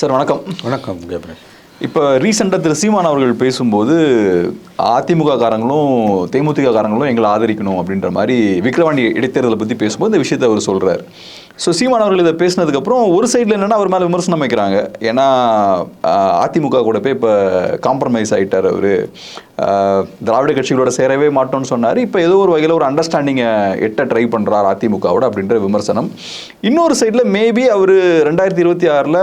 Sir வணக்கம். வணக்கம் இப்போ ரீசெண்டாக திரு சீமான் அவர்கள் பேசும்போது அதிமுக காரங்களும் தேமுதிக காரங்களும் எங்களை ஆதரிக்கணும் அப்படின்ற மாதிரி விக்கிரவாண்டி இடைத்தேர்தலை பற்றி பேசும்போது இந்த விஷயத்தை அவர் சொல்கிறார் ஸோ சீமான் அவர்கள் இதை பேசினதுக்கப்புறம் ஒரு சைடில் என்னென்னா அவர் மேலே விமர்சனம் வைக்கிறாங்க. ஏன்னா அதிமுக கூட போய் இப்போ காம்ப்ரமைஸ் ஆகிட்டார் அவர். திராவிட கட்சிகளோட சேரவே மாட்டோம்னு சொன்னார். இப்போ ஏதோ ஒரு வகையில் ஒரு அண்டர்ஸ்டாண்டிங்கை எட்ட ட்ரை பண்ணுறார் அதிமுகவோட அப்படின்ற விமர்சனம். இன்னொரு சைடில் மேபி அவர் ரெண்டாயிரத்தி இருபத்தி ஆறில்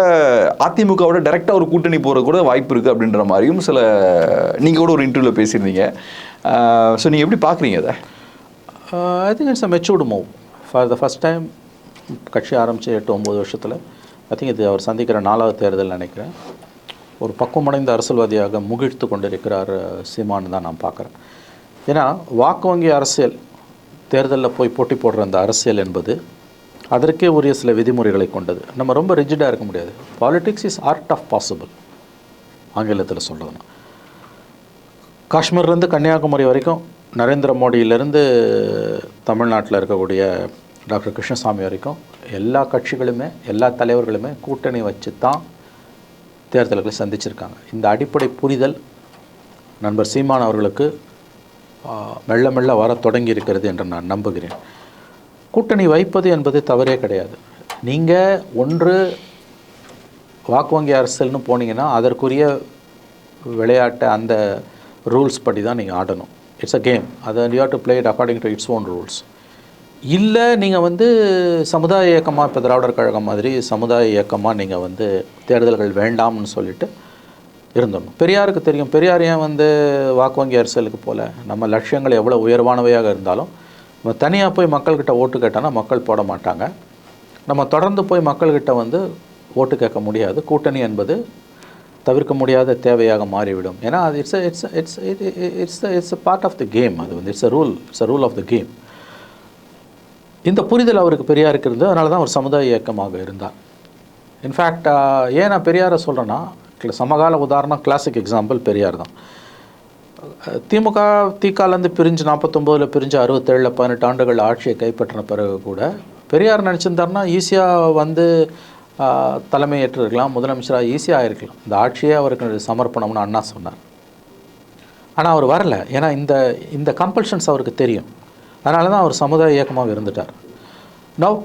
அதிமுகவோட டைரெக்டாக ஒரு கூட்டணி போகிற கூட வாய்ப்பு இருக்குது அப்படின்ற மாதிரியும் சில நீங்கள் கூட ஒரு இன்டர்வியூவில் பேசியிருந்தீங்க. ஸோ நீங்கள் எப்படி பார்க்குறீங்க அதை I think it's a matured move for the first time கட்சி ஆரம்பித்து எட்டு ஒம்பது வருஷத்தில் ஐ திங்க் இது அவர் சந்திக்கிற நாலாவது தேர்தல் நினைக்கிறேன். ஒரு பக்குவமடைந்த அரசியல்வாதியாக முகிழ்த்து கொண்டிருக்கிறார் சீமான்னு தான் நான் பார்க்குறேன். ஏன்னா வாக்கு வங்கி அரசியல் தேர்தலில் போய் போட்டி போடுற அந்த அரசியல் என்பது அதற்கே உரிய சில விதிமுறைகளை கொண்டது. நம்ம ரொம்ப ரிஜிடாக இருக்க முடியாது. Politics is art of possible ஆங்கிலத்தில் சொல்கிறதுனா காஷ்மீர்லேருந்து கன்னியாகுமரி வரைக்கும் நரேந்திர மோடியிலேருந்து தமிழ்நாட்டில் இருக்கக்கூடிய டாக்டர் கிருஷ்ணசாமி வரைக்கும் எல்லா கட்சிகளுமே எல்லா தலைவர்களுமே கூட்டணி வச்சு தான் தேர்தல்களை சந்திச்சிருக்காங்க. இந்த அடிப்படை புரிதல் நண்பர் சீமான் அவர்களுக்கு மெல்ல மெல்ல வர தொடங்கி இருக்கிறது என்று நான் நம்புகிறேன். கூட்டணி வைப்பது என்பது தவறே கிடையாது. நீங்கள் ஒன்று வாக்கு வங்கி அரசியல்னு போனீங்கன்னா அதற்குரிய விளையாட்டை அந்த ரூல்ஸ் படி தான் நீங்கள் ஆடணும். இட்ஸ் அ கேம் அதை you have to play it according to its own rules இல்லை நீங்கள் வந்து சமுதாய இயக்கமாக இப்போ திராவிடர் கழகம் மாதிரி சமுதாய இயக்கமாக நீங்கள் வந்து தேர்தல்கள் வேண்டாம்னு சொல்லிட்டு இருந்துடணும். பெரியாருக்கு தெரியும். பெரியார் ஏன் வந்து வாக்கு வங்கி அரசியலுக்கு போல நம்ம லட்சியங்கள் எவ்வளோ உயர்வானவையாக இருந்தாலும் நம்ம தனியாக போய் மக்கள்கிட்ட ஓட்டு கேட்டோன்னா மக்கள் போட மாட்டாங்க. நம்ம தொடர்ந்து போய் மக்கள்கிட்ட வந்து ஓட்டு கேட்க முடியாது. கூட்டணி என்பது தவிர்க்க முடியாத தேவையாக மாறிவிடும். ஏன்னா அது it's it's it's it's it's part of the game அது வந்து it's a rule it's a rule of the game இந்த புரிதல் அவருக்கு பெரியாருக்கு இருந்தது அதனால தான் அவர் சமுதாய இயக்கமாக இருந்தார். இன்ஃபேக்ட் ஏன் நான் பெரியாரை சொல்கிறேன்னா சமகால உதாரணம் கிளாசிக் எக்ஸாம்பிள் பெரியார் தான். திமுக தீக்காலேருந்து பிரிஞ்சு நாற்பத்தொம்போதில் பிரிஞ்சு அறுபத்தேழில் பதினெட்டு ஆண்டுகள் ஆட்சியை கைப்பற்றின பிறகு கூட பெரியார் நினச்சிருந்தாருன்னா ஈஸியாக வந்து தலைமை ஏற்றிருக்கலாம் முதலமைச்சராக ஈஸியாக இருக்கலாம் இந்த ஆட்சியே அவருக்கு சமர்ப்பணம்னு அண்ணா சொன்னார். ஆனால் அவர் வரல. ஏன்னா இந்த இந்த கம்பல்ஷன்ஸ் அவருக்கு தெரியும். அதனால தான் அவர் சமுதாய இயக்கமாக இருந்துட்டார். நவ்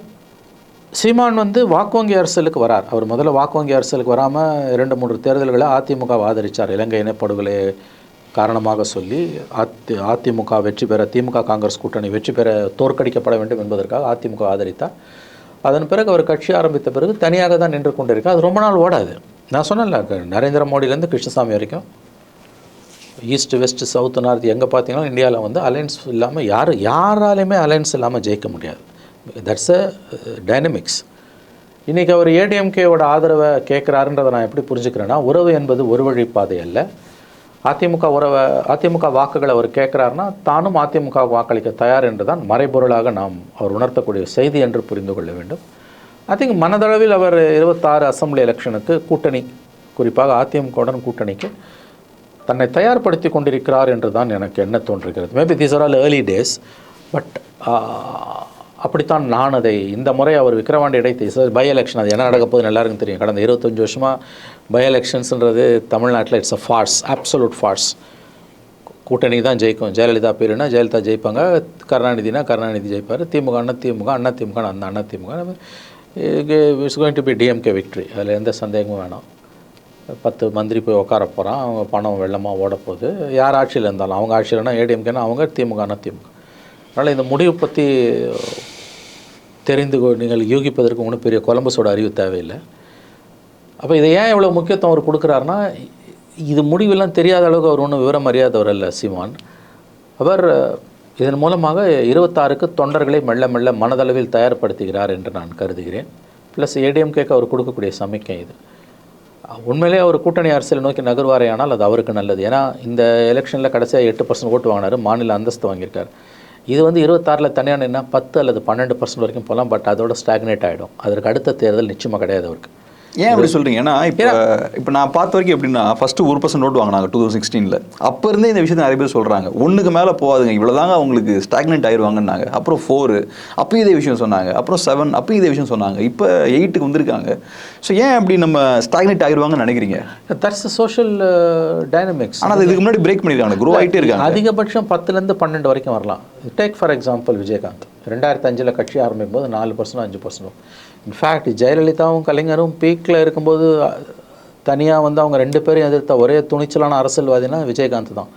சீமான் வந்து வாக்கு வங்கி அரசியலுக்கு வரார். அவர் முதல்ல வாக்கு வங்கி அரசியலுக்கு வராமல் இரண்டு மூன்று தேர்தல்களை அதிமுக ஆதரித்தார் இலங்கை இனப்படுகொலை காரணமாக சொல்லி அதி அதிமுக வெற்றி பெற திமுக காங்கிரஸ் கூட்டணி வெற்றி பெற தோற்கடிக்கப்பட வேண்டும் என்பதற்காக அதிமுக ஆதரித்தார். அதன் பிறகு அவர் கட்சி ஆரம்பித்த பிறகு தனியாக தான் நின்று கொண்டிருக்கார். அது ரொம்ப நாள் ஓடாது. நான் சொன்னேன்ல நரேந்திர மோடியிலேருந்து கிருஷ்ணசாமி வரைக்கும். ஈஸ்ட் வெஸ்ட் சவுத் நார்த் எங்கே பார்த்தீங்கன்னா இந்தியாவில் வந்து அலைன்ஸ் இல்லாமல் யார் யாராலையுமே அலைன்ஸ் இல்லாமல் ஜெயிக்க முடியாது. தட்ஸ் அ டைனமிக்ஸ் இன்றைக்கி அவர் ஏடிஎம்கேவோட ஆதரவை கேட்குறாருன்றதை நான் எப்படி புரிஞ்சுக்கிறேன்னா உறவு என்பது ஒரு வழி பாதை அல்ல. அதிமுக உறவை அதிமுக வாக்குகளை அவர் கேட்குறாருன்னா தானும் அதிமுக வாக்களிக்க தயார் என்று தான் மறைபொருளாக நாம் அவர் உணர்த்தக்கூடிய செய்தி என்று புரிந்து கொள்ள வேண்டும். ஐ திங்க் மனதளவில் அவர் இருபத்தாறு அசெம்பிளி எலெக்ஷனுக்கு கூட்டணி குறிப்பாக அதிமுகவுடன் கூட்டணிக்கு தன்னை தயார்படுத்தி கொண்டிருக்கிறார் என்று தான் எனக்கு என்ன தோன்றுகிறது. Maybe these are all early days but அப்படித்தான் நான் அதை இந்த முறை அவர் விக்கிரவாண்டி சார் பை எலெக்ஷன் அது என்ன நடக்க போகுதுன்னு எல்லாருக்கும் தெரியும். கடந்த இருபத்தஞ்சு வருஷமாக பை எலெக்ஷன்ஸ்ன்றது தமிழ்நாட்டில் it's a farce absolute farce கூட்டணி தான் ஜெயிக்கும். ஜெயலலிதா பேருனா ஜெயலலிதா ஜெயிப்பாங்க கருணாநிதினா கருணாநிதி ஜெயிப்பார் திமுக அண்ணா திமுக அண்ணா திமுக அந்த Anna DMK. It's going to be DMK victory அதில் எந்த சந்தேகமும் வேணாம். பத்து மந்திரி போய் உட்கார போகிறான் அவங்க பணம் வெள்ளமாக ஓட போகுது யார் ஆட்சியில் இருந்தாலும் அவங்க ஆட்சியில்னா ஏடிஎம்கேனா அவங்க திமுகனா திமுக. அதனால் இந்த முடிவு பற்றி தெரிந்து நீங்கள் யூகிப்பதற்கு ஒன்றும் பெரிய கொலம்பஸோட அறிவு தேவையில்லை. அப்போ இதை ஏன் இவ்வளோ முக்கியத்துவம் அவர் கொடுக்குறாருன்னா இது முடிவெல்லாம் தெரியாத அளவுக்கு அவர் ஒன்றும் விவரம் அறியாதவர் அல்ல சீமான். அவர் இதன் மூலமாக இருபத்தாறுக்கு தொண்டர்களை மெல்ல மெல்ல மனதளவில் தயார்படுத்துகிறார் என்று நான் கருதுகிறேன். ப்ளஸ் ஏடிஎம்கேக்கு அவர் கொடுக்கக்கூடிய சமிக்கை இது. உண்மையிலே அவர் கூட்டணி அரசியல் நோக்கி நகர்வாரேயானால் அது அவருக்கு நல்லது. ஏன்னா இந்த எலெக்ஷனில் கடைசியாக எட்டு பர்சன்ட் ஓட்டு வாங்கினார் மாநில அந்தஸ்து வாங்கியிருக்கார். இது வந்து இருபத்தாறில் தனியான என்ன பத்து அல்லது பன்னெண்டு பர்சன்ட் வரைக்கும் போகலாம் பட் அதோட ஸ்டாக்னேட் ஆகிடும் அதற்கு அடுத்த தேர்தல் நிச்சயமாக கிடையாது அவருக்கு. ஏன் அப்படி சொல்றீங்க? ஏன்னா இப்போ இப்போ நான் பார்த்த வரைக்கும் எப்படின்னா ஃபர்ஸ்ட் ஒரு பர்சன்ட் நோட் வாங்கினாங்க டூ தௌசண்ட் சிக்ஸ்டீனில் அப்போ இருந்தே இந்த விஷயத்தை நிறைய பேர் சொல்றாங்க. ஒண்ணுக்கு மேலே போகாதுங்க. இவ்வளோதாங்க அவங்களுக்கு ஸ்டாக்னெண்ட் ஆயிடுவாங்கன்னாங்க அப்புறம் ஃபோர் அப்பயும் இதே விஷயம் சொன்னாங்க. அப்புறம் செவன் அப்பயும் இதே விஷயம் சொன்னாங்க. இப்போ எயிட்டுக்கு வந்திருக்காங்க. ஸோ ஏன் அப்படி நம்ம ஸ்டாக்னெண்ட் ஆயிடுவாங்கன்னு நினைக்கிறீங்க? தட்ஸ் சோஷியல் டைனமிக்ஸ் ஆனால் அது இதுக்கு முன்னாடி பிரேக் பண்ணியிருக்காங்க. க்ரோ ஆகிட்டே இருக்காங்க. அதிகபட்சம் பத்துலேருந்து பன்னெண்டு வரைக்கும் வரலாம். Take for example Vijayakanth. ரெண்டாயிரத்தி அஞ்சில் கட்சி ஆரம்பிக்கும் போது நாலு பர்சன்ட் அஞ்சு பர்சன்ட் இன்ஃபேக்ட் ஜெயலலிதாவும் கலைஞரும் பீக்கில் இருக்கும்போது தனியாக வந்து அவங்க ரெண்டு பேரும் எதிர்த்த ஒரே துணிச்சலான அரசியல்வாதினா விஜயகாந்த் தான்.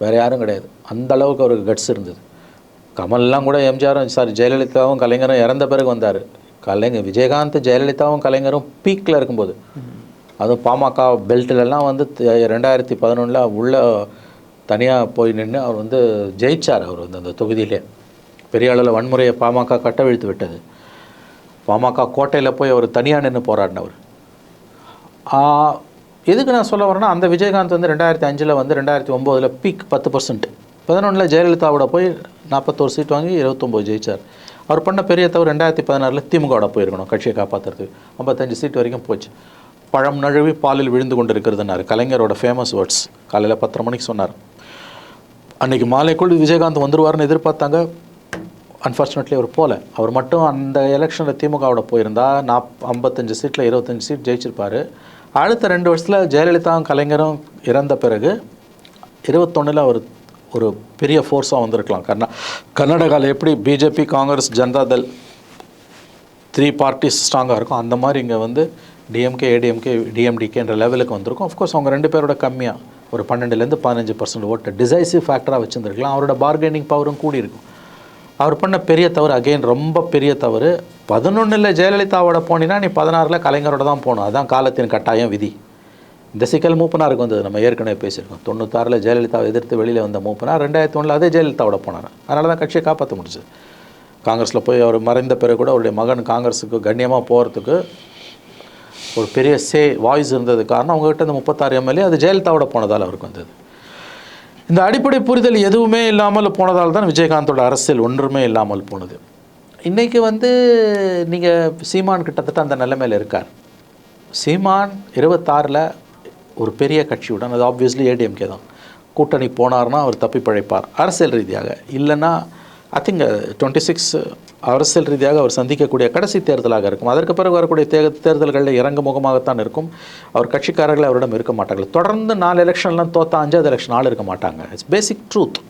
வேறு யாரும் கிடையாது. அந்த அளவுக்கு அவருக்கு கட்ஸ் இருந்தது. கமல்லாம் கூட எம்ஜிஆரும் சாரி ஜெயலலிதாவும் கலைஞரும் இறந்த பிறகு வந்தார். கலைஞர் விஜயகாந்த் ஜெயலலிதாவும் கலைஞரும் பீக்கில் இருக்கும்போது. அதுவும் பாமக பெல்ட்லலாம் வந்து ரெண்டாயிரத்தி பதினொன்றில் உள்ள தனியாக போய் நின்று அவர் வந்து ஜெயிச்சார் அவர் வந்து அந்த தொகுதியிலே. பெரிய அளவில் வன்முறையை பாமக கட்டவிழ்த்து விட்டது. பாமக கோட்டையில் போய் அவர் தனியாக நின்று போராடினவர். எதுக்கு நான் சொல்ல வரேன்னா அந்த விஜயகாந்த் வந்து ரெண்டாயிரத்தி அஞ்சில் வந்து ரெண்டாயிரத்தி ஒம்போதில் பீக் பத்து பர்சன்ட் பதினொன்றில் ஜெயலலிதாவோட போய் நாற்பத்தோரு சீட் வாங்கி இருபத்தொம்போது ஜெயிச்சார். அவர் பண்ண பெரிய தவிர ரெண்டாயிரத்தி பதினாறில் திமுகவோட போயிருக்கணும் கட்சியை காப்பாற்றுறதுக்கு ஐம்பத்தஞ்சு சீட் வரைக்கும் போச்சு. பழம் நழுவி பாலில் விழுந்து கொண்டு இருக்கிறதுனாரு கலைஞரோட ஃபேமஸ் வேர்ட்ஸ் காலையில் பத்தரை மணிக்கு சொன்னார். அன்னைக்கு மாலைக்குள் விஜயகாந்த் வந்துடுவார்னு எதிர்பார்த்தாங்க. அன்ஃபார்ச்சுனேட்லி அவர் போகல அவர் மட்டும் அந்த எலெக்ஷனில் திமுகவோட போயிருந்தா நாப் ஐம்பத்தஞ்சு சீட்டில் இருபத்தஞ்சு சீட் ஜெயிச்சிருப்பார். அடுத்த ரெண்டு வருஷத்தில் ஜெயலலிதாவும் கலைஞரும் இறந்த பிறகு இருபத்தொன்னில் அவர் ஒரு பெரிய ஃபோர்ஸாக வந்திருக்கலாம். கர்நா கர்நாடகாவில் எப்படி BJP Congress Janata Dal three parties ஸ்ட்ராங்காக இருக்கும் அந்த மாதிரி இங்கே வந்து டிஎம்கே ஏடிஎம்கே டிஎம்டிகேன்ற லெவலுக்கு வந்திருக்கும். அஃப்கோர்ஸ் அவங்க ரெண்டு பேரோட கம்மியாக ஒரு பன்னெண்டுலேருந்து பதினஞ்சு பர்சன்ட் ஓட்டு டிசைசிவ் ஃபேக்டராக வச்சுருந்துருக்கலாம். அவரோட பார்கெனிங் பவரும் கூடி இருக்கும் அவர் பண்ண பெரிய தவறு அகைன் ரொம்ப பெரிய தவறு. பதினொன்றில் ஜெயலலிதாவோட போனீங்கன்னா நீ பதினாறில் கலைஞரோட தான் போகணும். அதான் காலத்தின் கட்டாயம் விதி. இந்த சிக்கல் மூப்பனாருக்கு வந்தது. நம்ம ஏற்கனவே பேசியிருக்கோம். தொண்ணூத்தாறில் ஜெயலலிதாவை எதிர்த்து வெளியில் வந்த மூப்பனார் ரெண்டாயிரத்தி ஒன்றில் அதே ஜெயலலிதாவோட போனார். அதனால தான் கட்சியை காப்பாற்ற முடிச்சு காங்கிரஸில் போய் அவர் மறைந்த பிறகு கூட அவருடைய மகன் காங்கிரஸுக்கு கண்ணியமாக போகிறதுக்கு ஒரு பெரிய சே வாய்ஸ் இருந்தது. காரணம் அவங்ககிட்ட இந்த முப்பத்தாறு எம்எல்ஏ அது ஜெயலலிதாவோட போனதால் அவருக்கு வந்தது. இந்த அடிப்படை புரிதல் எதுவுமே இல்லாமல் போனதால் தான் விஜயகாந்தோட அரசியல் ஒன்றுமே இல்லாமல் போனது. இன்றைக்கி வந்து நீங்கள் சீமான் கிட்டத்தட்ட அந்த நிலைமையில் இருக்கார். சீமான் இருபத்தாறில் ஒரு பெரிய கட்சியுடன் அது ஆப்வியஸ்லி ஏடிஎம்கே தான். கூட்டணி போனார்னா அவர் தப்பி பிழைப்பார். அரசியல் ரீதியாக. இல்லைன்னா ஐ திங்க் டுவெண்ட்டி சிக்ஸ் அரசியல் ரீதியாக அவர் சந்திக்கக்கூடிய கடைசி தேர்தலாக இருக்கும். அதற்கு பிறகு வரக்கூடிய தே தேர்தல்களில் இறங்கு முகமாகத்தான் இருக்கும். அவர் கட்சிக்காரர்கள் அவரிடம் இருக்க மாட்டார்கள். தொடர்ந்து நாலு எலெக்ஷன்லாம் தோத்தா அஞ்சாவது எலெக்ஷன் ஆள் இருக்க மாட்டாங்க. இட்ஸ் பேசிக் ட்ரூத்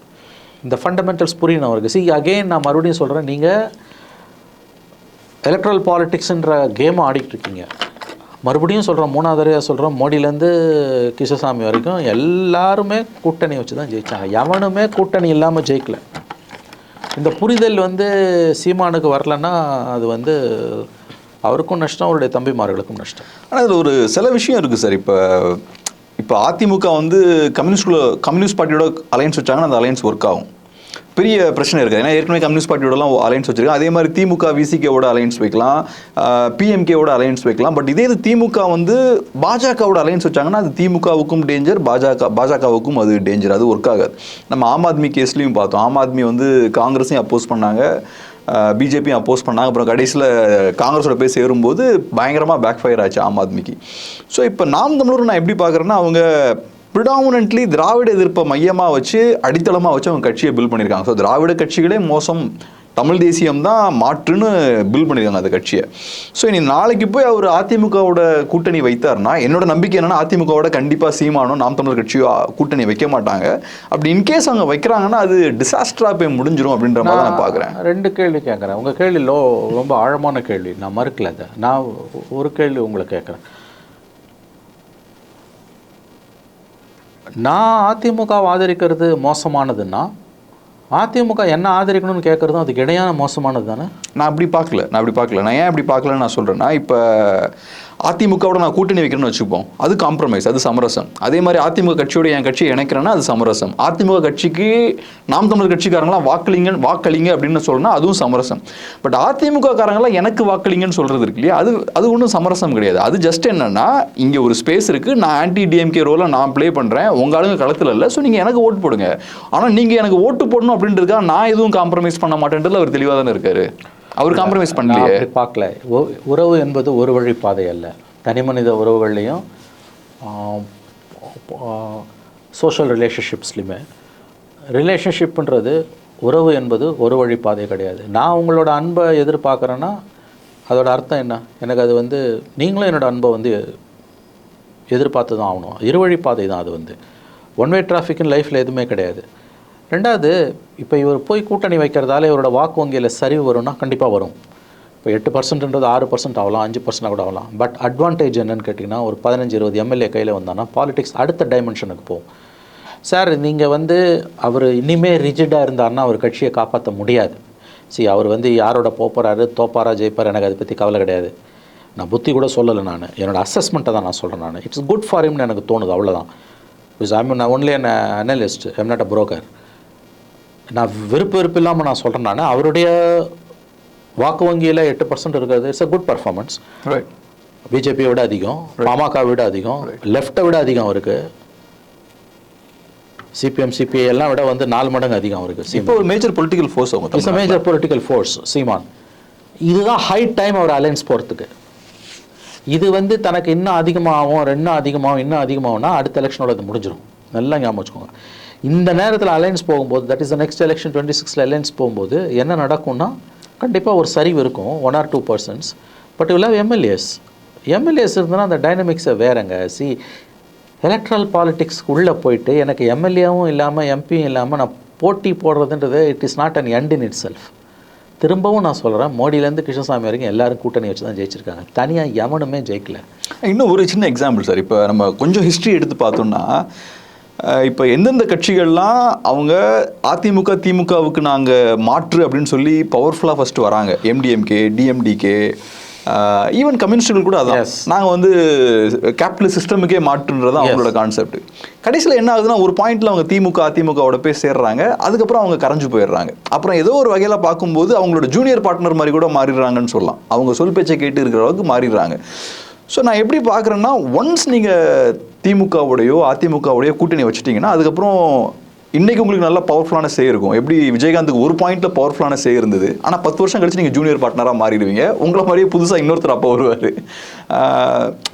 இந்த ஃபண்டமெண்டல்ஸ் புரியணும் அவருக்கு. சி அகெயின் நான் மறுபடியும் சொல்கிறேன் நீங்கள் எலக்ட்ரல் பாலிட்டிக்ஸுன்ற கேமை ஆடிக்கிட்டு இருக்கீங்க மறுபடியும் சொல்கிறோம் மூணாவது தடவையாக சொல்கிறோம் மோடியிலேருந்து கிருஷ்ணசாமி வரைக்கும் எல்லாருமே கூட்டணி வச்சு தான் ஜெயித்தாங்க எவனுமே கூட்டணி இல்லாமல் ஜெயிக்கல. இந்த புரிதல் வந்து சீமானுக்கு வரலன்னா அது வந்து அவருக்கும் நஷ்டம் அவருடைய தம்பிமார்களுக்கும் நஷ்டம். ஆனால் இதில் ஒரு சில விஷயம் இருக்குது சார். இப்போ இப்போ அதிமுக வந்து கம்யூனிஸ்ட் கம்யூனிஸ்ட் பார்ட்டியோட அலையன்ஸ் வச்சாங்கன்னா அந்த அலையன்ஸ் ஒர்க் ஆகும். பெரிய பிரச்சனை இருக்குது. ஏன்னா ஏற்கனவே கம்யூனிஸ்ட் பார்ட்டியோடலாம் அலையன்ஸ் வச்சிருக்காங்க. அதே மாதிரி திமுக விசிகேவோட அலையன்ஸ் வைக்கலாம். பிஎம்கேவோட அலையன்ஸ் வைக்கலாம். பட் இதே இது திமுக வந்து பாஜகவோட அலையன்ஸ் வச்சாங்கன்னா அது திமுகவுக்கும் டேஞ்சர் பாஜக பாஜகவுக்கும் அது டேஞ்சர் அது ஒர்க் ஆகாது. நம்ம ஆம் ஆத்மி கேஸ்லையும் பார்த்தோம். ஆம் ஆத்மி வந்து காங்கிரஸையும் அப்போஸ் பண்ணாங்க. பிஜேபியும் அப்போஸ் பண்ணாங்க. அப்புறம் கடைசியில் காங்கிரஸோட போய் சேரும்போது பயங்கரமாக பேக் ஃபயர் ஆச்சு ஆம் ஆத்மிக்கு. ஸோ இப்போ நாம் தமிழர் நான் எப்படி பார்க்குறேன்னா அவங்க ப்ரிடாமினன்ட்லி திராவிட எதிர்ப்பை மையமாக வச்சு அடித்தளமாக வச்சு அவங்க கட்சியை பில்ட் பண்ணியிருக்காங்க. ஸோ திராவிட கட்சிகளே மோசம். தமிழ் தேசியம் தான் மாற்றுன்னு பில் பண்ணியிருக்காங்க அந்த கட்சியை. ஸோ இனி நாளைக்கு போய் அவர் அதிமுகவோட கூட்டணி வைத்தார்னா என்னோட நம்பிக்கை என்னன்னா அதிமுகவோட கண்டிப்பாக சீமானோ நாம் தமிழர் கட்சியோ கூட்டணி வைக்க மாட்டாங்க. அப்படி இன்கேஸ் அவங்க வைக்கிறாங்கன்னா அது டிசாஸ்டராக போய் முடிஞ்சிடும் அப்படின்ற மாதிரி நான் பார்க்குறேன் ரெண்டு கேள்வி கேட்குறேன் உங்கள் கேள்வி லோ ரொம்ப ஆழமான கேள்வி. நான் மறுக்கல அதை. நான் ஒரு கேள்வி உங்களை கேட்குறேன் நான் அதிமுகவை ஆதரிக்கிறது மோசமானதுன்னா அதிமுக என்ன ஆதரிக்கணும்னு கேட்குறதும் அதுக்கு இடையான மோசமானது தானே? நான் அப்படி பார்க்கல. நான் அப்படி பார்க்கல. நான் ஏன் அப்படி பார்க்கலன்னு நான் சொல்கிறேன்னா இப்போ அதிமுகவோட நான் கூட்டணி வைக்கிறேன்னு வச்சுப்போம். அது காம்ப்ரமைஸ் அது சமரசம். அதே மாதிரி அதிமுக கட்சியோட என் கட்சியை இணைக்கிறேன்னா அது சமரசம். அதிமுக கட்சிக்கு நாம் தமிழர் கட்சிக்காரங்களாம் வாக்களிங்க வாக்களிங்க அப்படின்னு சொல்லணும் அதுவும் சமரசம். பட் அதிமுக காரங்களாம் எனக்கு வாக்களிங்கன்னு சொல்கிறது இருக்கு இல்லையா? அது அது ஒன்றும் சமரசம் கிடையாது. அது ஜஸ்ட் என்னன்னா இங்கே ஒரு ஸ்பேஸ் இருக்குது நான் ஆன்டி டிஎம்கே ரோலை நான் ப்ளே பண்ணுறேன் உங்க ஆளுங்க களத்தில் இல்லை. ஸோ நீங்கள் எனக்கு ஓட்டு போடுங்க. ஆனால் நீங்கள் எனக்கு ஓட்டு போடணும் அப்படின்றதுக்காக நான் எதுவும் காம்ப்ரமைஸ் பண்ண மாட்டேன்றதுல அவர் தெளிவாக தானே இருக்காரு. அவர் காம்ப்ரமைஸ் பண்ணலையே. அப்படி பார்க்கல. உறவு என்பது ஒரு வழி பாதை அல்ல. தனிமனித உறவுகள்லையும் சோஷியல் ரிலேஷன்ஷிப்ஸ்லையுமே ரிலேஷன்ஷிப்ன்றது உறவு என்பது ஒரு வழி பாதை கிடையாது. நான் உங்களோட அன்பை எதிர்பார்க்குறேன்னா அதோட அர்த்தம் என்ன? எனக்கு அது வந்து நீங்களும் என்னோட அன்பை வந்து எதிர்பார்த்து தான் ஆகணும். இருவழி பாதை தான் அது வந்து. ஒன் வே டிராஃபிக்னு லைஃப்பில் எதுவுமே கிடையாது. ரெண்டாவது இப்போ இவர் போய் கூட்டணி வைக்கிறதால இவரோட வாக்கு வங்கியில் சரிவு வரும்னா கண்டிப்பாக வரும். இப்போ எட்டு பர்சன்ட்ன்றது ஆறு பர்சன்ட் ஆகலாம் அஞ்சு பர்சன்ட் கூட ஆகலாம். பட் அட்வான்டேஜ் என்னன்னு கேட்டிங்கன்னா ஒரு பதினஞ்சு இருபது எம்எல்ஏ கையில் வந்தான்னா பாலிடிக்ஸ் அடுத்த டைமென்ஷனுக்கு போகும். சார் நீங்கள் வந்து அவர் இனிமேல் ரிஜிடாக இருந்தாருன்னா அவர் கட்சியை காப்பாற்ற முடியாது. சரி அவர் வந்து யாரோட போகிறாரு தோப்பாரா ஜெயிப்பார் எனக்கு அதை பற்றி கவலை கிடையாது. நான் புத்தி கூட சொல்லலை நான். என்னோட அசஸ்மெண்ட்டை தான் நான் சொல்கிறேன் நான். இட்ஸ் குட் ஃபார் ஹிம்னு எனக்கு தோணுது அவ்வளோதான் because I mean only an analyst I'm not a broker நான் விருப்பு வெறுப்பு இல்லாமல் நான் சொல்கிறேன் நான். அவருடைய வாக்கு வங்கியில் எட்டு பர்சன்ட் இருக்கிறது it's a good performance right பிஜேபியை விட அதிகம். பாமக விட அதிகம். லெஃப்ட்டை விட அதிகம் அவருக்கு. சிபிஎம் சிபிஐ எல்லாம் விட வந்து நாலு மடங்கு அதிகம் அவருக்கு. இப்போ ஒரு மேஜர் பொலிட்டிக்கல் ஃபோர்ஸ் அவங்க it's major political force Seeman. இதுதான் ஹை டைம் அவர் அலைன்ஸ் போகிறதுக்கு இது வந்து தனக்கு இன்னும் அதிகமாகும் இன்னும் அதிகமாகும் இன்னும் அதிகமாகும்னா அடுத்த எலெக்ஷனோட அது முடிஞ்சிடும் நல்லா ஞாபகம் வச்சுக்கோங்க. இந்த நேரத்தில் அலைன்ஸ் போகும்போது that is the next election twenty சிக்ஸில் அலைன்ஸ் போகும்போது என்ன நடக்கும்னா கண்டிப்பாக ஒரு சரிவு இருக்கும் one or two persons but இவ்வளோ எம்எல்ஏஸ் எம்எல்ஏஸ் இருந்ததுன்னா அந்த டைனமிக்ஸை வேறங்க. சி எலக்ட்ரல் பாலிட்டிக்ஸ் உள்ளே போயிட்டு எனக்கு எம்எல்ஏவும் இல்லாமல் எம்பியும் இல்லாமல் நான் போட்டி போடுறதுன்றது it is not an end in itself திரும்பவும் நான் சொல்கிறேன் மோடியிலேருந்து கிருஷ்ணசாமி வரைக்கும் எல்லாரும் கூட்டணி வச்சு தான் ஜெயிச்சிருக்காங்க. தனியாக எவனுமே ஜெயிக்கல. இன்னும் ஒரு சின்ன எக்ஸாம்பிள் சார் இப்போ நம்ம கொஞ்சம் ஹிஸ்ட்ரி எடுத்து பார்த்தோம்னா இப்போ எந்தெந்த கட்சிகள்லாம் அவங்க அதிமுக திமுகவுக்கு நாங்கள் மாற்று அப்படின்னு சொல்லி பவர்ஃபுல்லாக ஃபர்ஸ்ட் வராங்க. எம்டிஎம்கே டிஎம்டிகே ஈவன் கம்யூனிஸ்டுகள் கூட அதான். நாங்கள் வந்து கேபிட்டல் சிஸ்டமுக்கே மாற்றுன்றது அவங்களோட கான்செப்ட் கடைசியில் என்ன ஆகுதுன்னா ஒரு பாயிண்ட்ல அவங்க திமுக அதிமுகவோட போய் சேர்றாங்க. அதுக்கப்புறம் அவங்க கரைஞ்சு போயிடுறாங்க. அப்புறம் ஏதோ ஒரு வகையில் பார்க்கும்போது அவங்களோட ஜூனியர் பார்ட்னர் மாதிரி கூட மாறிடுறாங்கன்னு சொல்லலாம். அவங்க சொல் பேச்சை கேட்டு இருக்கிற அளவுக்கு மாறிடுறாங்க. ஸோ நான் எப்படி பார்க்குறேன்னா ஒன்ஸ் நீங்கள் திமுகவுடையோ அதிமுகவுடையோ கூட்டணி வச்சுட்டிங்கன்னா அதுக்கப்புறம் இன்றைக்கி உங்களுக்கு நல்ல பவர்ஃபுல்லான சே இருக்கும். எப்படி விஜயகாந்துக்கு ஒரு பாயிண்ட்டில் பவர்ஃபுல்லான சே இருந்தது. ஆனால் பத்து வருஷம் கழிச்சு நீங்கள் ஜூனியர் பார்ட்னராக மாறிடுவீங்க. உங்களை மாதிரியே புதுசாக இன்னொருத்தர் அப்போ வருவார்.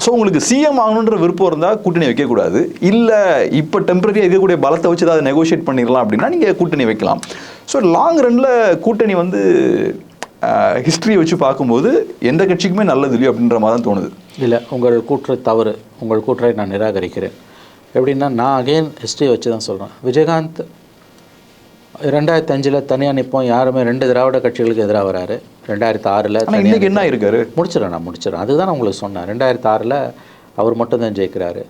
ஸோ உங்களுக்கு சிஎம் ஆகணுன்ற விருப்பம் இருந்தால் கூட்டணி வைக்கக்கூடாது. இல்லை இப்போ டெம்பரரியாக இருக்கக்கூடிய பலத்தை வச்சு அதை நெகோஷியேட் பண்ணிடலாம் அப்படின்னா நீங்கள் கூட்டணி வைக்கலாம். ஸோ லாங் ரன்னில் கூட்டணி வந்து ஹிஸ்ட்ரியை வச்சு பார்க்கும்போது எந்த கட்சிக்குமே நல்லது இல்லையோ அப்படின்ற மாதிரி தான் தோணுது. இல்லை உங்கள் கூற்று தவறு உங்கள் கூற்றை நான் நிராகரிக்கிறேன். எப்படின்னா நான் அகைன் ஹிஸ்ட்ரி வச்சு தான் சொல்கிறேன் விஜயகாந்த் ரெண்டாயிரத்தி அஞ்சில் தனியாக நிற்போம் யாருமே ரெண்டு திராவிட கட்சிகளுக்கு எதிராக வராரு. ரெண்டாயிரத்தி ஆறில் ஆனால் இன்னைக்கு என்ன இருக்காரு முடிச்சிடறேன் நான் முடிச்சிடறேன். அதுதான் உங்களுக்கு சொன்னேன். ரெண்டாயிரத்தி ஆறில் அவர் மட்டும் தான் ஜெயிக்கிறாரு.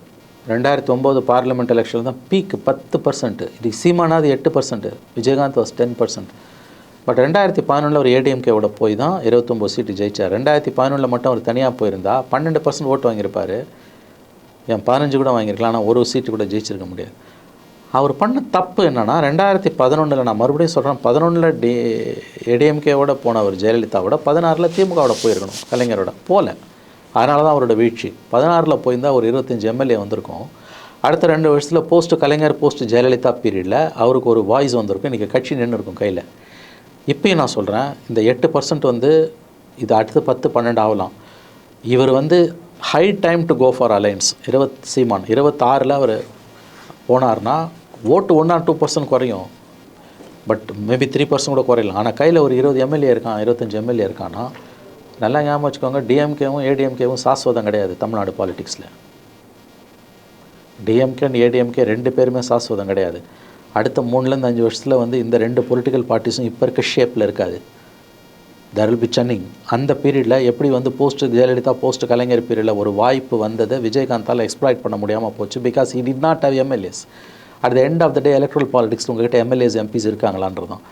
ரெண்டாயிரத்தி ஒம்பது பார்லிமெண்ட் எலெக்ஷன் தான் பீக் பத்து பர்சன்ட் இது சீமானாது எட்டு percent Vijayakanth was ten percent but ரெண்டாயிரத்தி பதினொன்றில் ஒரு ஏடிஎம்கேவோட போய் தான் இருபத்தொம்போது சீட்டு ஜெயிச்சார். ரெண்டாயிரத்தி பதினொன்றில் மட்டும் அவர் தனியாக போயிருந்தா பன்னெண்டு பர்சன்ட் ஓட்டு வாங்கியிருப்பார். என் பதினஞ்சு கூட வாங்கியிருக்கலாம் ஆனால் ஒரு சீட்டு கூட ஜெயிச்சிருக்க முடியாது. அவர் பண்ண தப்பு என்னென்னா ரெண்டாயிரத்தி பதினொன்றில் நான் மறுபடியும் சொல்கிறேன் பதினொன்றில் டி ஏடிஎம்கேவோட போனவர் ஜெயலலிதாவோட பதினாறில் திமுகவோட போயிருக்கணும் கலைஞரோட. போகல அதனால தான் அவரோட வீழ்ச்சி. பதினாறில் போயிருந்தால் ஒரு இருபத்தஞ்சி எம்எல்ஏ வந்திருக்கும். அடுத்த ரெண்டு வருஷத்தில் போஸ்ட்டு கலைஞர் போஸ்ட்டு ஜெயலலிதா பீரியடில் அவருக்கு ஒரு வாய்ஸ் வந்திருக்கும். இன்றைக்கி கட்சி நின்று இருக்கும் கையில். இப்பயும் நான் சொல்கிறேன் இந்த எட்டு பர்சன்ட் வந்து இது அடுத்து பத்து பன்னெண்டு ஆகலாம். இவர் வந்து high time to go for alliance இருபத் சீமான் இருபத்தாறில் அவர் போனார்னா ஓட்டு ஒன் ஆர் டூ பர்சன்ட் குறையும். பட் மேபி த்ரீ பர்சன்ட் கூட குறையலாம். ஆனால் கையில் ஒரு இருபது எம்எல்ஏ இருக்கான் இருபத்தஞ்சி எம்எல்ஏ இருக்கான்னா நல்லா ஞாபகம் வச்சுக்கோங்க டிஎம்கேவும் ஏடிஎம்கேவும் சாஸ்வதம் கிடையாது தமிழ்நாடு பாலிடிக்ஸில் டிஎம்கே அண்ட் ஏடிஎம்கே ரெண்டு பேருமே சாஸ்வதம் கிடையாது. அடுத்த மூணுலேருந்து அஞ்சு வருஷத்தில் வந்து இந்த ரெண்டு பொலிட்டிக்கல் பார்ட்டிஸும் இப்போ இருக்க ஷேப்பில் இருக்காது. தர் வில் பி சன்னிங் அந்த பீரியடில் எப்படி வந்து போஸ்ட் ஜெயலலிதா போஸ்ட் கலைஞர் பீரியடில் ஒரு வாய்ப்பு வந்ததை விஜயகாந்தால் எக்ஸ்ப்ளாய்ட் பண்ண முடியாமல் போச்சு. Because he did not have MLAs at the end of the day electoral politics உங்கள்கிட்ட எம்எல்ஏஸ் எம்பிஸ் இருக்காங்களான்றதும்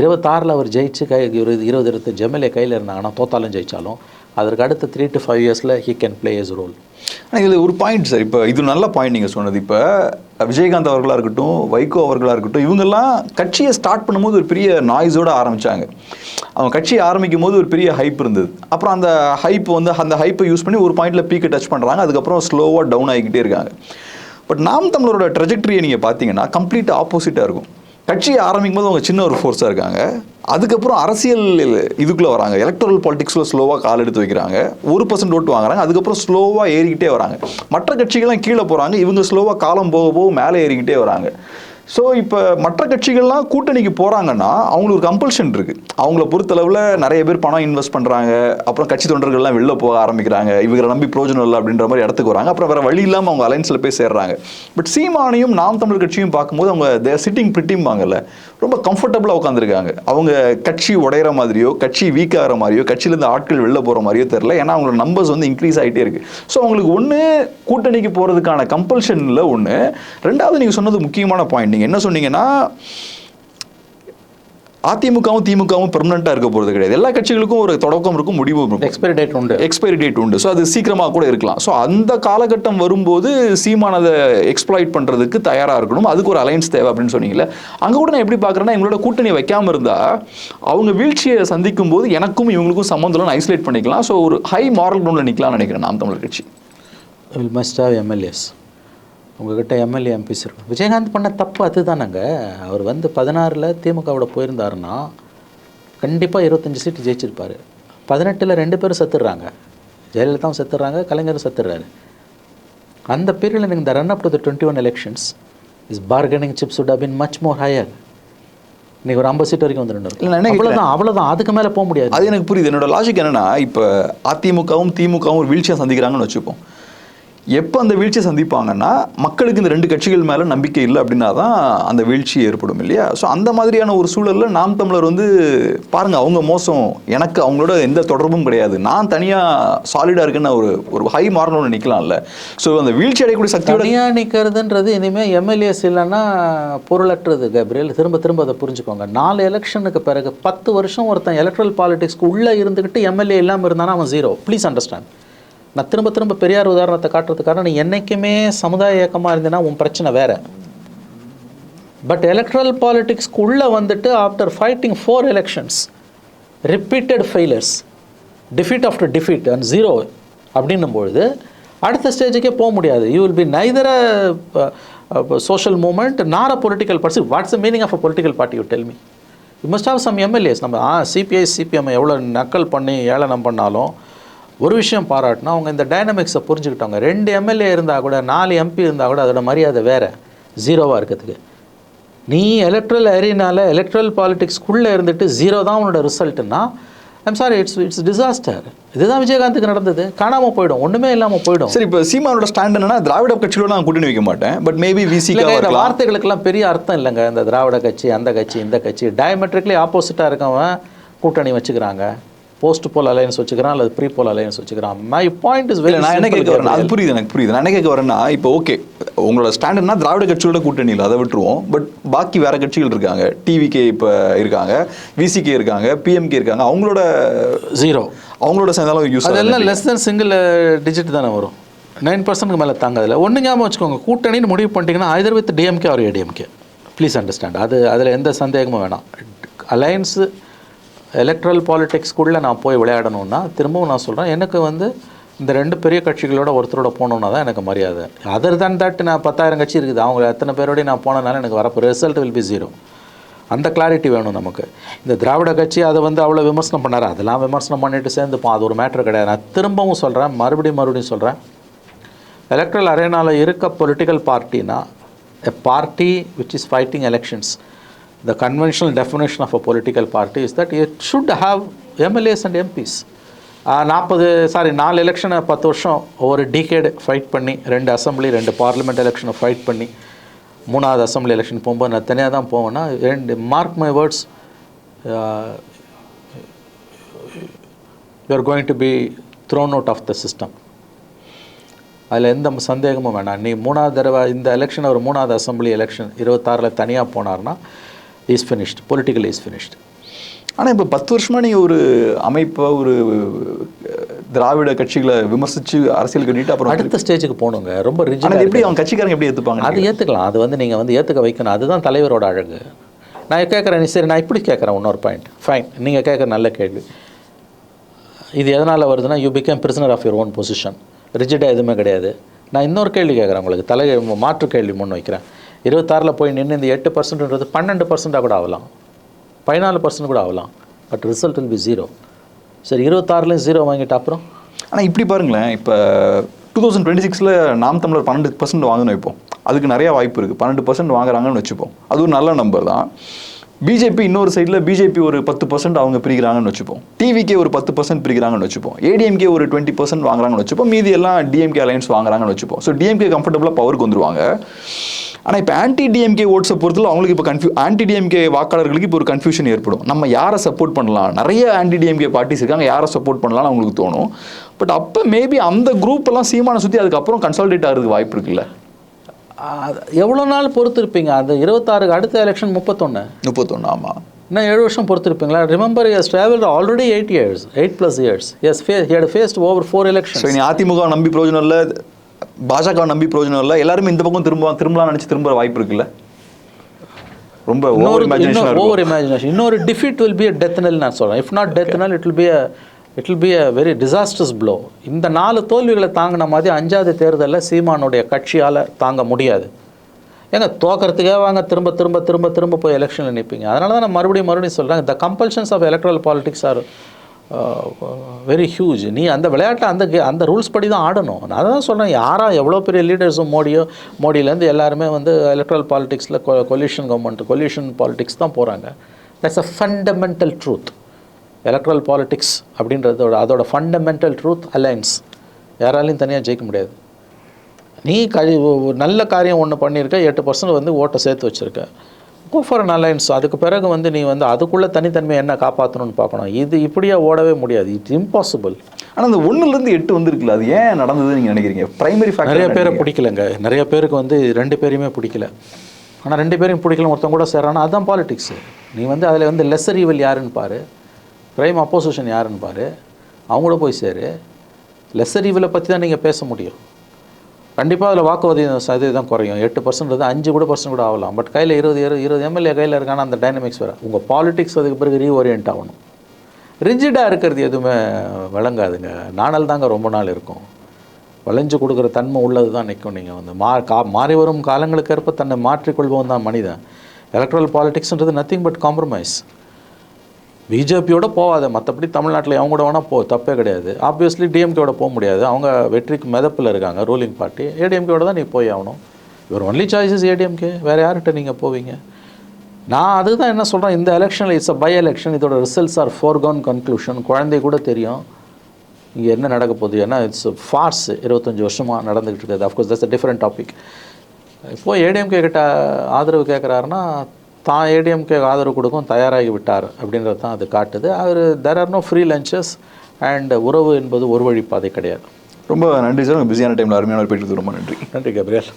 இருபத்தாறில் அவர் ஜெயிச்சு கை இருபது இருபது இருபத்தஞ்சு எம்எல்ஏ கையில் இருந்தாங்கன்னா தோத்தாலும் ஜெயித்தாலும் அதற்கு அடுத்த த்ரீ டு ஃபைவ் இயர்ஸில் he can play his role ஆனால் இதில் ஒரு பாயிண்ட் சார் இப்போ இது நல்ல பாயிண்ட் நீங்கள் சொன்னது. இப்போ விஜயகாந்த் அவர்களாக இருக்கட்டும் வைகோ அவர்களாக இருக்கட்டும் இவங்கெல்லாம் கட்சியை ஸ்டார்ட் பண்ணும்போது ஒரு பெரிய நாய்ஸோட ஆரம்பித்தாங்க அவங்க கட்சியை ஆரம்பிக்கும் போது ஒரு பெரிய ஹைப் இருந்தது. அப்புறம் அந்த ஹைப் வந்து அந்த ஹைப்பை யூஸ் பண்ணி ஒரு பாயிண்டில் பீக்கை டச் பண்ணுறாங்க அதுக்கப்புறம் ஸ்லோவாக டவுன் ஆகிக்கிட்டே இருக்காங்க. பட் நாம் தமிழரோட ட்ரெஜெக்டரியை நீங்கள் பார்த்தீங்கன்னா கம்ப்ளீட் ஆப்போசிட்டாக இருக்கும். கட்சியை ஆரம்பிக்கும் போது அவங்க சின்ன ஒரு ஃபோர்ஸாக இருக்காங்க. அதுக்கப்புறம் அரசியல் இதுக்குள்ளே வராங்க. எலக்ட்ரல் பாலிடிக்ஸில் ஸ்லோவாக கால் எடுத்து வைக்கிறாங்க. ஒரு பர்சன்ட் ஓட்டு வாங்குறாங்க. அதுக்கப்புறம் ஸ்லோவாக ஏறிக்கிட்டே வராங்க. மற்ற கட்சிகள்லாம் கீழே போகிறாங்க இவங்க ஸ்லோவாக காலம் போக போக மேலே ஏறிக்கிட்டே வராங்க. ஸோ இப்போ மற்ற கட்சிகள்லாம் கூட்டணிக்கு போகிறாங்கன்னா அவங்களுக்கு ஒரு கம்பல்ஷன் இருக்குது அவங்கள பொறுத்தளவில் நிறைய பேர் பணம் இன்வெஸ்ட் பண்ணுறாங்க அப்புறம் கட்சி தொண்டர்கள்லாம் வெளில போக ஆரம்பிக்கிறாங்க. இவங்களை நம்பி பிரோஜனம் இல்லை அப்படின்ற மாதிரி இடத்துக்கு வராங்க. அப்புறம் வேறு வழி இல்லாமல் அவங்க அலைன்ஸில் போய் சேர்றாங்க. பட் சீமானையும் நாம் தமிழ் கட்சியும் பார்க்கும்போது அவங்க தேர் சிட்டிங் பிரிட்டிம்பாங்கல்ல ரொம்ப கம்ஃபர்டபுளாக உட்காந்துருக்காங்க அவங்க கட்சி உடையிற மாதிரியோ கட்சி வீக் ஆகிற மாதிரியோ கட்சியிலேருந்து ஆட்கள் வெளில போகிற மாதிரியோ தெரில ஏன்னா அவங்களோட நம்பர்ஸ் வந்து இன்க்ரீஸ் ஆகிட்டே இருக்குது ஸோ அவங்களுக்கு ஒன்று கூட்டணிக்கு போகிறதுக்கான கம்பல்ஷனில் ஒன்று ரெண்டாவது நீங்கள் சொன்னது முக்கியமான பாயிண்ட் நீங்கள் என்ன சொன்னீங்கன்னா அதிமுகவும் திமுகவும் பெர்மனெண்ட்டாக இருக்க போகிறது கிடையாது. எல்லா கட்சிகளுக்கும் ஒரு தொடக்கம் இருக்கும் முடிவும் இருக்கும். எக்ஸ்பைரி டேட் உண்டு. எக்ஸ்பைரி டேட் உண்டு. ஸோ அது சீக்கிரமாக கூட இருக்கலாம். ஸோ அந்த காலகட்டம் வரும்போது சீமான் அதை எக்ஸ்ப்ளாய்ட் பண்ணுறதுக்கு தயாராக இருக்கணும். அதுக்கு ஒரு அலைன்ஸ் தேவை அப்படின்னு சொன்னீங்கல்ல. அங்கே கூட நான் எப்படி பார்க்குறேன்னா எங்களோட கூட்டணி வைக்காமல் இருந்தால் அவங்க வீழ்ச்சியை சந்திக்கும் போது எனக்கும் இவங்களுக்கும் சம்மந்தம் ஐசோலேட் பண்ணிக்கலாம். ஸோ ஒரு ஹை மாரல் கிரௌண்டில் நிற்கலாம்னு நினைக்கிறேன் Naam Tamilar Katchi. Will must have MLAs உங்ககிட்ட எம்எல்ஏ எம்பிஸ் இருக்கும் விஜயகாந்த் பண்ண தப்பு அதுதானங்க. அவர் வந்து பதினாறில் திமுகவோட போயிருந்தாருன்னா கண்டிப்பாக இருபத்தஞ்சி சீட்டு ஜெயிச்சிருப்பார். பதினெட்டில் ரெண்டு பேரும் செத்துடுறாங்க ஜெயலலிதாவும் செத்துடுறாங்க கலைஞரும் செத்துடுறாரு அந்த பீரியடில் நீங்கள் இந்த run up to the twenty one elections is bargaining chips have been much more higher இன்னைக்கு ஒரு ஐம்பது சீட் வரைக்கும் என்ன அவ்வளோதான் அவ்வளோதான் அதுக்கு மேலே போக முடியாது. அது எனக்கு புரியுது. என்னோட லாஜிக் என்னன்னா இப்போ அதிமுகவும் திமுகவும் ஒரு வீழ்ச்சியை சந்திக்கிறாங்கன்னு வச்சுப்போம். எப்போ அந்த வீழ்ச்சியை சந்திப்பாங்கன்னா மக்களுக்கு இந்த ரெண்டு கட்சிகள் மேலே நம்பிக்கை இல்லை அப்படின்னா தான் அந்த வீழ்ச்சி ஏற்படும் இல்லையா? ஸோ அந்த மாதிரியான ஒரு சூழலில் நாம் தமிழர் வந்து பாருங்க அவங்க மோசம். எனக்கு அவங்களோட எந்த தொடர்பும் கிடையாது. நான் தனியாக சாலிடாக இருக்குன்னு ஒரு ஒரு ஹை மாறணும்னு நிற்கலாம்ல ஸோ அந்த வீழ்ச்சி அடையக்கூடிய சக்தியோட தனியாக நிற்கிறதுன்றது இனிமேல் எம்எல்ஏஸ் இல்லைன்னா பொருளற்றது கேப்ரியல். திரும்ப திரும்ப அதை புரிஞ்சுக்கோங்க. நாலு எலெக்ஷனுக்கு பிறகு பத்து வருஷம் ஒருத்தன் எலக்ட்ரல் பாலிடிக்ஸ்க்கு உள்ளே இருந்துக்கிட்டு எம்எல்ஏ இல்லாமல் இருந்தானா அவன் ஜீரோ ப்ளீஸ் அண்டர்ஸ்டாண்ட் நான் திரும்ப திரும்ப பெரியார் உதாரணத்தை காட்டுறதுக்காக நீ என்றைக்குமே சமுதாய இயக்கமாக இருந்தேன்னா உன் பிரச்சனை வேற. பட் எலக்ட்ரல் பாலிட்டிக்ஸ்க்கு உள்ளே வந்துட்டு after fighting four elections repeated failures defeat after defeat and zero அப்படின்னும் பொழுது அடுத்த ஸ்டேஜுக்கே போக முடியாது. You will be neither social movement nor a political party what's the meaning of a political party you tell me you must have some MLAs நம்ம ஆ CPI CPM எவ்வளோ நக்கல் பண்ணி ஏளனம் பண்ணாலும் ஒரு விஷயம் பாராட்டினா அவங்க இந்த டைனமிக்ஸை புரிஞ்சுக்கிட்டாங்க ரெண்டு எம்எல்ஏ இருந்தால் கூட நாலு எம்பி இருந்தால் கூட அதோட மரியாதை வேறு. ஜீரோவாக இருக்கிறதுக்கு. நீ எலக்ட்ரல் ஏரினால எலக்ட்ரல் பாலிடிக்ஸ்க்குள்ளே இருந்துட்டு ஜீரோ தான் உன்னோட ரிசல்ட்னா I'm sorry it's it's disaster இதுதான் விஜயகாந்துக்கு நடந்தது. காணாமல் போயிடும். ஒன்றுமே இல்லாமல் போயிடும். சரி இப்போ சீமானோட ஸ்டாண்ட் என்னன்னா திராவிட கட்சிகளோட நான் கூட்டணி வைக்க மாட்டேன். பட் மேபி இல்லைங்க, இந்த வார்த்தைகளுக்கெல்லாம் பெரிய அர்த்தம் இல்லைங்க. இந்த திராவிட கட்சி அந்த கட்சி இந்த கட்சி. டயமெட்ரிக்லி ஆப்போசிட்டாக இருக்கவன் கூட்டணி வச்சுக்கிறாங்க. போஸ்ட் போல் அலையன்ஸ் வச்சுக்கிறான் அல்லது ப்ரீ போல் அலையன்ஸ் வச்சுக்கிறான் மை பாயிண்ட் இஸ் வெரி நான் என்ன கேட்க வரேன் அது புரியுது எனக்கு புரியுது. நான் என்ன கேட்க வரேன்னா இப்போ ஓகே உங்களோட ஸ்டாண்டர்ட்னா திராவிட கட்சிகளோட கூட்டணி இல்லை அதை விட்டுருவோம். பட் பாக்கி வேற கட்சிகள் இருக்காங்க. டிவிகே இப்போ இருக்காங்க விசிகே இருக்காங்க பிஎம்கே இருக்காங்க. அவங்களோட ஜீரோ அவங்களோட சேர்ந்தாலும் யூஸ் அதெல்லாம் லெஸ் தென் சிங்கிள் டிஜிட் தானே வரும். நைன் பர்சன்ட்க்கு மேலே தாங்காதுல ஒன்று ஞாபகம் வச்சுக்கோங்க கூட்டணின்னு முடிவு பண்ணிட்டீங்கன்னா either with DMK or ADMK please understand அது அதில் எந்த சந்தேகமும் வேணாம். அலையன்ஸு எலக்ட்ரல் பாலிடிக்ஸ்க்குள்ளே நான் போய் விளையாடணும்னா திரும்பவும் நான் சொல்கிறேன் எனக்கு வந்து இந்த ரெண்டு பெரிய கட்சிகளோட ஒருத்தரோட போனோம்னா தான் எனக்கு மரியாதை. அதர் than தட் நான் பத்தாயிரம் கட்சி இருக்குது. அவங்க எத்தனை பேரோடய நான் போனனால எனக்கு வரப்போ ரிசல்ட் வில் பி ஜீரோ அந்த கிளாரிட்டி வேணும் நமக்கு. இந்த திராவிட கட்சி அதை வந்து அவ்வளோ விமர்சனம் பண்ணார். அதெல்லாம் விமர்சனம் பண்ணிட்டு சேர்ந்துப்போம் அது ஒரு மேட்ரு கிடையாது. நான் திரும்பவும் சொல்கிறேன் மறுபடியும் மறுபடியும் சொல்கிறேன் எலக்ட்ரல் அரேனாவில் இருக்க political பார்ட்டினா a party which is fighting elections the conventional definition of a political party is that it should have MLAs and MPs நாற்பது சாரி நாலு எலெக்ஷனை பத்து வருஷம் ஒரு டிகேடு ஃபைட் பண்ணி ரெண்டு அசம்பிளி ரெண்டு பார்லிமெண்ட் எலெக்ஷனை ஃபைட் பண்ணி மூணாவது அசம்பிளி எலெக்ஷன் போகும்போது நான் தனியாக தான் போவேன்னா ரெண்டு mark my words you're going to be thrown out of the system அதில் எந்த சந்தேகமும் வேணாம். நீ மூணாவது தடவை இந்த எலெக்ஷன் ஒரு மூணாவது அசம்பிளி எலெக்ஷன் இருபத்தாறில் தனியாக போனார்னா is finished political is finished ஆனா இப்போ பத்து வருஷமா நீங்க ஒரு அமைப்பை ஒரு திராவிட கட்சிகளை விமர்சிச்சு அரசியல் கட்டிட்டு அப்புறம் அடுத்த ஸ்டேஜுக்கு போகணுங்க. ரொம்ப இது எப்படி அவங்க கட்சிக்காரங்க எப்படி ஏத்துப்பாங்க அது ஏற்றுக்கலாம் அது வந்து நீங்கள் வந்து ஏற்றுக்க வைக்கணும். அதுதான் தலைவரோட அழகு. நான் கேட்குறேன் சரி நான் இப்படி கேட்குறேன் இன்னொரு பாயிண்ட் ஃபைன் நீங்கள் கேட்குற நல்ல கேள்வி. இது எதனால் வருதுன்னா you become prisoner of your own position ரிஜிடாக எதுவுமே கிடையாது. நான் இன்னொரு கேள்வி கேட்குறேன் உங்களுக்கு. தலை மாற்று கேள்வி முன் வைக்கிறேன். இருபத்தாறில் போய் நின்று இந்த எட்டு பர்சன்ட்ன்றது பன்னெண்டு பர்சண்ட்டாக கூட ஆகலாம். பதினாலு பர்சன்ட் கூட ஆகலாம். But result will be zero சரி இருபத்தாறுலேயும் ஜீரோ வாங்கிட்டு அப்புறம்? ஆனால் இப்படி பாருங்களேன். இப்போ டூ தௌசண்ட் டுவெண்ட்டி சிக்ஸில் நாம் தமிழர் பன்னெண்டு பர்சன்ட் வாங்கணும் இப்போ. அதுக்கு நிறையா வாய்ப்பு இருக்குது பன்னெண்டு பர்சன்ட் வாங்குறாங்கன்னு வச்சுப்போம். அது ஒரு நல்ல நம்பர் தான். பிஜேபி இன்னொரு சைடில் பிஜேபி ஒரு பத்து பர்சன்ட் அவங்க பிரிக்கிறாங்கன்னு வச்சுப்போம். டிவிக்கே ஒரு பத்து பர்சன்ட் பிரிக்கிறாங்கன்னு வச்சுப்போம். ஏடிஎம்கே ஒரு டுவெண்ட்டி பர்சன்ட் வாங்குறாங்கன்னு வச்சுப்போம். மீதி எல்லாம் டிஎம்கே அலைன்ஸ் வாங்குறாங்கன்னு வச்சுப்போம். ஸோ டிஎம்கே கம்ஃபர்டபுளாக பவருக்கு வந்துருவாங்க. ஆனால் இப்போ ஆன்டி டிஎம்கே ஓட்ஸை பொறுத்தல அவங்களுக்கு இப்போ கன்ஃபியூ ஆன்டி டிஎம்கே வாக்காளர்களுக்கு இப்போ ஒரு கன்ஃபியூஷன் ஏற்படும். நம்ம யாரை சப்போர்ட் பண்ணலாம்? நிறைய ஆன்டி டிஎம்கே பார்ட்டிஸ் இருக்காங்க. யாரை சப்போர்ட் பண்ணலாம்னு அவங்களுக்கு தோணும். பட் அப்போ மேபி அந்த குரூப் எல்லாம் சீமானை சுற்றி அதுக்கப்புறம் கன்சால்டேட் ஆகிறதுக்கு வாய்ப்பு இருக்குல்ல? எவ்வளோ நாள் பொறுத்து இருப்பீங்க அந்த இருபத்தாறுக்கு அடுத்த எலெக்ஷன் முப்பத்தொன்று முப்பத்தொன்று ஆமாம் இன்னும் ஏழு வருஷம் பொறுத்திருப்பீங்களா? Remember as travel already eight years eight plus years as ஃபே had faced over four election AIADMK நம்பி பிரயோஜனம் இல்லை பாஜக நம்பி பிரயோஜனம் இல்லை எல்லாருமே இந்த பக்கம் திரும்ப திரும்பலாம் நினச்சி திரும்ப வாய்ப்பு இருக்குல்ல? ரொம்ப ஓவர் இமேஜினேஷன் ஓவர் இமேஜினேஷன் இன்னொரு defeat will be a death knell நான் சொல்கிறேன் if not death knell it will be it will be a very disasters blow இந்த நாலு தோல்விகளை தாங்கின மாதிரி அஞ்சாவது தேர்தலில் சீமானுடைய கட்சியால் தாங்க முடியாது. ஏங்க தோக்கிறதுக்கே வாங்க திரும்ப திரும்ப திரும்ப திரும்ப போய் எலெக்ஷனில் நிற்பீங்க அதனால தான் நான் மறுபடியும் மறுபடியும் சொல்கிறேன் the compulsions of electoral politics are very huge நீ அந்த விளையாட்டை அந்த கே- அந்த ரூல்ஸ் படி தான் ஆடணும். நான் தான் சொல்கிறேன் யாராக எவ்வளோ பெரிய லீடர்ஸும் மோடியோ மோடியிலேருந்து எல்லாருமே வந்து எலக்ட்ரல் பாலிட்டிக்ஸில் கொல்யூஷன் கவர்மெண்ட் கொல்யூஷன் பாலிடிக்ஸ் தான் போகிறாங்க that's a fundamental truth electoral politics அப்படின்றதோட அதோட ஃபண்டமெண்டல் ட்ரூத் அலைன்ஸ் யாராலையும் தனியாக ஜெயிக்க முடியாது. நீ கழி நல்ல காரியம் ஒன்று பண்ணியிருக்க எட்டு பர்சன்ட் வந்து ஓட்டை சேர்த்து வச்சுருக்க. கோ ஃபார் அன் அலைன்ஸ் அதுக்கு பிறகு வந்து நீ வந்து அதுக்குள்ளே தனித்தன்மை என்ன காப்பாற்றணும்னு பார்க்கணும். இது இப்படியே ஓடவே முடியாது. இட்ஸ் இம்பாசிபிள் ஆனால் அந்த ஒன்றுலேருந்து எட்டு வந்திருக்குல்ல அது ஏன் நடந்ததுன்னு நீங்கள் நினைக்கிறீங்க? பிரைமரி நிறைய பேரை ஃபேக்டர் பிடிக்கலங்க. நிறைய பேருக்கு வந்து ரெண்டு பேரையுமே பிடிக்கல. ஆனால் ரெண்டு பேரையும் பிடிக்கல ஒருத்தன் கூட சேரானா அதுதான் பாலிடிக்ஸு நீ வந்து அதில் வந்து லெஸ்ஸர் ஈவல் யாருன்னு பாரு. பிரைம் அப்போசிஷன் யாருன்னு பாரு. அவங்கள போய் சேரு. லெஸ்ஸர் ஈவலை பற்றி தான் நீங்கள் பேச முடியும். கண்டிப்பாக அதில் வாக்குவதி சதவீதம் குறையும். எட்டு பர்சன்ட் அஞ்சு கூட பர்சன்ட் கூட ஆகலாம். பட் கையில் இருபது இரு இருபது எம்எல்ஏ கையில் இருக்கான அந்த டைனமிக்ஸ் வேறு. உங்கள் பாலிடிக்ஸ் அதுக்கு பிறகு ரீஓரியன்ட் ஆகணும். ரிஜிடாக இருக்கிறது எதுவுமே விளங்காதுங்க. நாணல் தாங்க ரொம்ப நாள் இருக்கும். வளைஞ்சு கொடுக்குற தன்மை உள்ளது தான் நிற்கும். நீங்கள் வந்து மா கா மாறி வரும் காலங்களுக்கு ஏற்ப தன்னை மாற்றிக்கொள்பவன் தான் மனிதன். எலக்ட்ரல் பாலிடிக்ஸ்ன்றது நத்திங் பட் காம்ப்ரமைஸ் பிஜேபியோட போகாத மற்றபடி தமிழ்நாட்டில் அவங்க கூட வேணால் போ தப்பே கிடையாது. ஆப்வியஸ்லி டிஎம்கேவோட போக முடியாது. அவங்க வெற்றிக்கு மிதப்பில் இருக்காங்க. ரூலிங் பார்ட்டி ஏடிஎம்கேவோட தான் நீ போய் ஆகணும். இவர் ஒன்லி சாய்ஸஸ் ஏடிஎம்கே வேறு யார்கிட்ட நீங்கள் போவீங்க? நான் அதுதான் என்ன சொல்கிறேன் இந்த எலெக்ஷனில் இட்ஸ் அ பை எலெக்ஷன் இதோட ரிசல்ட்ஸ் ஆர் ஃபோர்கவுன் கன்க்ளூஷன் குழந்தை கூட தெரியும். இங்கே என்ன நடக்க போகுது? ஏன்னா இட்ஸ் ஃபார்ஸ் இருபத்தஞ்சி வருஷமாக நடந்துகிட்டு இருக்குது. Of course that's a different topic இப்போது ஏடிஎம்கே கிட்ட ஆதரவு கேட்குறாருன்னா தான் ஏடிஎம்கே ஆதரவு கொடுக்கும் தயாராகி விட்டார் அப்படின்றது தான் அது காட்டுது. அவர் there are no free lunches and உறவு என்பது ஒரு வழி பாதை கிடையாது. ரொம்ப நன்றி சார். பிஸியான டைமில் அருமையான பேட்டி ரொம்ப நன்றி. நன்றி கபிரியல்